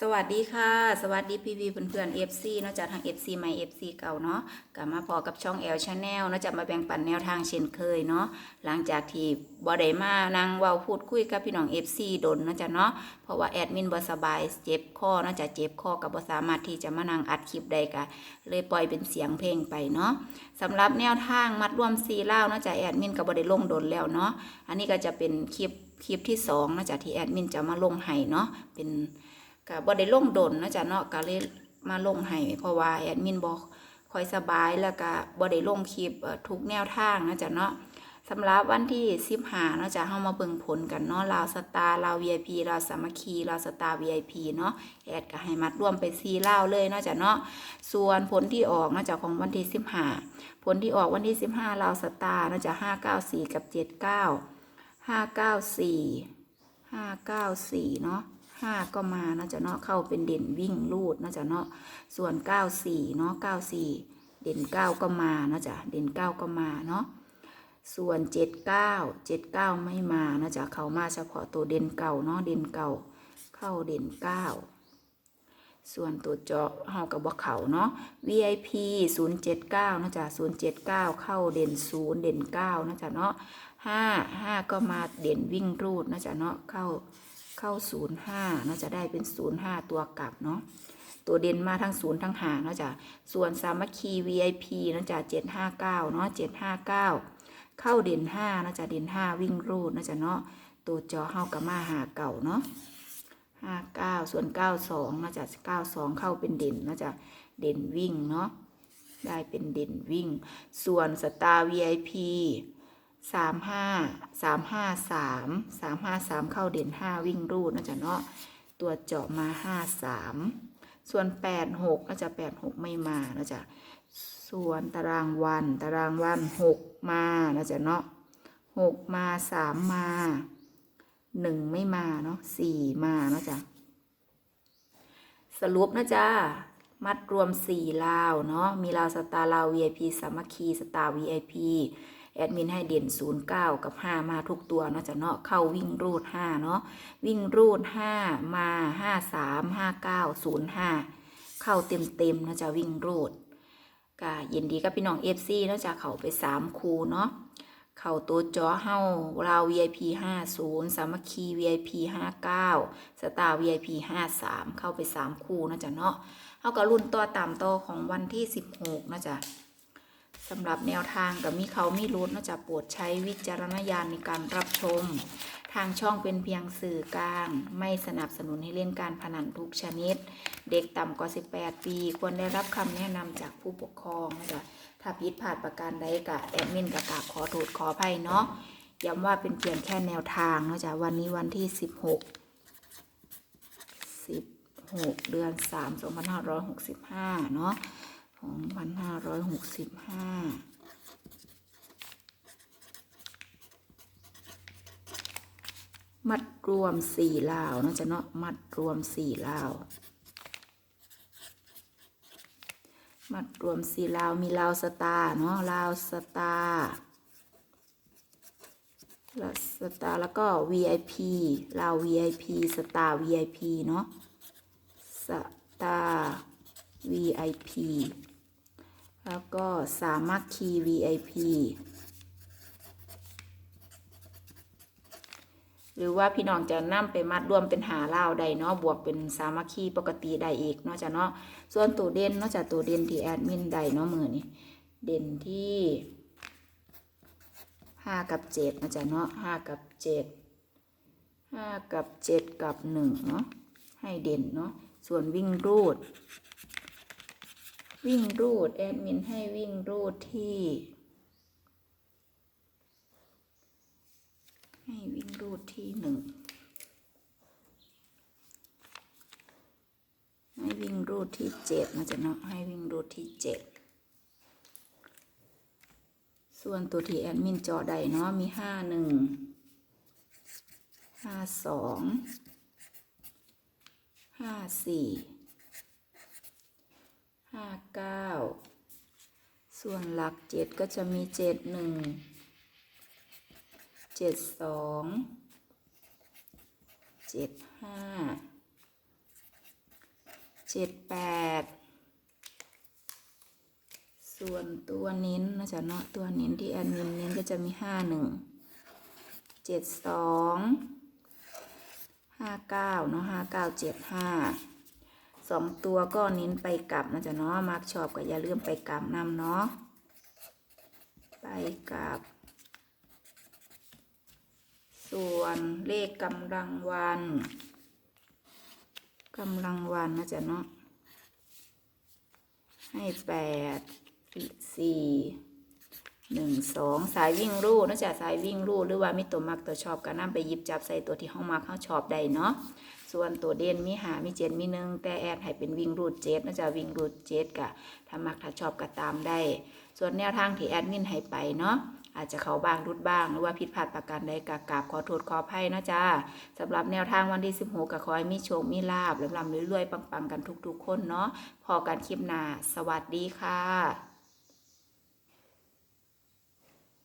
สวัสดีค่ะ สวัสดีพี่พีเพื่อนๆ FC เนอกจากทาง FC ใหม่ FC เก่าเนาะกลับมาพอกับช่อง L Channel เนอกจากมาแบ่งปันแนวทางเช่นเคยเนาะหลังจากที่บ่ได้มานั่งเว้าพูดคุยกับพี่น้อง FC ดนนอกจากเนาะเพราะว่าแอดมินบ่สบายเจ็บคอนอกจากเจ็บคอกับบ่สามารถที่จะมานั่งอัดคลิปได้กะเลยปล่อยเป็นเสียงเพลงไปเนาะสำหรับแนวทางมัดรวมซีเล่านอกจากแอดมินก็บ่ได้ลงดนแล้วเนาะอันนี้ก็จะเป็นคลิปคลิปที่สองนอกจากที่แอดมินจะมาลงให้เนาะเป็น ก็บ่ได้ลงดนนาะจ้ะเนาะก็เลยมาลงให้เพราะว่าแอดมินบ่ค่อยสบายแล้วก็บ่ได้ลงคลิปทุกแนวทางนาะจ้ะเนาะสำหรับวันที่15เนาะจะเฮามาเบิ่งผลกันเนาะลาวสตาร์ลาว VIP ลาวสามัคคีลาวสตาร์ VIP เนาะแอดก็ให้มัดรวมไป4ลาวเลยเนาะจะเนาะส่วนผลที่ออกเนาะจ้ะของวันที่15ผลที่ออกวันที่15ลาวสตาร์เนาะจ้ะ594กับ79 594 594เนาะ ห้าก็มานะจ๊ะเนาะเข้าเป็นเด่นวิ่งลูดนะจ๊ะเนาะส่วนเก้าสี่เนาะเก้าสี่เด่นเก้าก็มานะจ๊ะเด่นเก้าก็มาเนาะส่วนเจ็ดเก้าเจ็ดเก้าไม่มานะจ๊ะเขามาเฉพาะตัวเด่นเก่าเนาะเด่นเก่าเข้าเด่นเก้าส่วนตัวเจาะเฮากับบ่เขาเนาะ VIP 079นะจ๊ะ079 เข้าเด่น 0 เด่น9นะจ๊ะเนาะ5 5 ก็มาเด่นวิ่งรูดนะจ๊ะเนาะเข้า เข้า05น่าจะได้เป็น05ตัวกลับเนาะตัวเด่นมาทั้ง0ทั้งหาเนาะจ้ะส่วนสามัคคี VIP เนาะจ้ะ759เนาะ759เข้าเด่น5เนาะจ้ะเด่น5วิ่งรูดเนาะจ้ะเนาะตัวจอเฮากับมาหาเก่าเนาะ59ส่วน92เนาะจ้ะ92เข้าเป็นเด่นเนาะจ้ะเด่นวิ่งเนาะได้เป็นเด่นวิ่ง ส่วนสตาร์ VIP สามห้าสามห้าสามสามห้าสามเข้าเด่นห้าวิ่งรูดนะจ๊ะเนาะตัวเจาะมาห้าสามส่วนแปดหกนะจ๊ะแปดหกไม่มานะจ๊ะส่วนตารางวันตารางวันหกมานะจ๊ะเนาะหกมาสามมาหนึ่งไม่มาเนาะสี่มานะจ๊ะสรุปนะจ๊ะมัดรวมสี่ลาวเนาะมีลาวสตาร์ลาว VIP สามัคคีสตาร์ VIP แอดมินให้เด่น 09 กับ 5 มาทุกตัวเนาะจะเนาะเข้าวิ่งรูด 5 เนาะวิ่งรูด 5 มา 53 59 05 เข้าเต็มเต็มนะจะวิ่งรูดก็ยินดีกับพี่น้อง FC เนาะจะเข้าไป 3 คูเนาะเข้าตัวจอเฮาเรา VIP 50 สามัคคี VIP 59 สตาร์ VIP 53 เข้าไป 3 คู่นะจ๊ะเนาะเฮาก็รุ่นต่อตามต่อของวันที่ 16 นะจ๊ะ สำหรับแนวทางกับมีเขามีรุดนอกจากโปรดใช้วิจารณญาณในการรับชม ทางช่องเป็นเพียงสื่อกลาง ไม่สนับสนุนให้เล่นการพนันทุกชนิด เด็กต่ำกว่า 18 ปี ควรได้รับคำแนะนำจากผู้ปกครองนะจ๊ะถ้าผิดพลาดประการใดกะแอดมินกะกราบขอโทษขออภัยเนาะย้ำว่าเป็นเพียงแค่แนวทางเนาะจ๊ะวันนี้วันที่ 16 16 เดือน 3 2565 เนาะ องพันห้าร้อยหกสิบห้ามัดรวมสี่ลาวเนาะจะเนาะมัดรวมสี่ลาว มัดรวมสี่ลาวมีลาวสตาเนาะลาวสตาลาวสตาแล้วก็ VIP ลาว VIP สตา VIP เนาะสตา VIP แล้วก็สามัคคี VIP หรือว่าพี่น้องจะนำไปมัดรวมเป็นหาเล่าใดเนาะบวกเป็นสามัคคีปกติได้อีกเนาะจ้ะเนาะส่วนตัวเด่นเนาะจ้ะตัวเด่นที่แอดมินได้เนาะมือนี่เด่นที่ห้ากับเจ็ดนะจ๊ะเนาะห้ากับเจ็ดห้ากับเจ็ดกับหนึ่งเนาะให้เด่นเนาะส่วนวิ่งรูด วิ่งรูดแอดมินให้วิ่งรูดที่ ให้วิ่งรูดที่หนึ่งให้วิ่งรูดที่เจ็ดนะจ๊ะเนาะให้วิ่งรูดที่เจ็ดส่วนตัวที่แอดมินจอใดเนาะมีห้าหนึ่งห้าสองห้าสี่ ห้าเก้าส่วนหลักเจ็ดก็จะมีเจ็ดหนึ่งเจ็ดสองเจ็ดห้าเจ็ดแปดส่วนตัวเน้นนะจ๊ะเนาะตัวเน้นที่แอดมินเน้นก็จะมีห้าหนึ่งเจ็ดสองห้าเก้าเนาะห้าเก้าเจ็ดห้า สองตัวก็เน้นไปกลับนะจ๊ะเนาะมักชอบก็อย่าลืมไปกลับนำเนาะไปกลับ ส่วนเลขกำลังวันกำลังวันนะจ๊ะเนาะให้แปดสี่หนึ่งสองสายวิ่งรูดนะจ๊ะสายวิ่งรูดหรือว่ามีตัวมักตัวชอบก็นํไปหยิบจับใส่ตัวที่ห้องมักเขาชอบได้เนาะ ส่วนตัวเด่นมีหามีเจ็ดมีหนึ่งแต่แอดให้เป็นวิ่งรูดเจ็ดนะจ๊ะวิ่งรูดเจ็ดกะถ้ามักถ้าชอบก็ตามได้ ส่วนแนวทางที่แอดมินให้ไปเนาะอาจจะเขาบ้างรุดบ้าง หรือว่าผิดพลาดประการใดกะกราบขอโทษขออภัยนะจ๊ะสำหรับแนวทางวันที่ 16ก็ขอให้มีโชคมีลาบลำๆเรื่อยๆปังๆกันทุกๆ คนเนาะพอกันคลิปหน้าสวัสดีค่ะ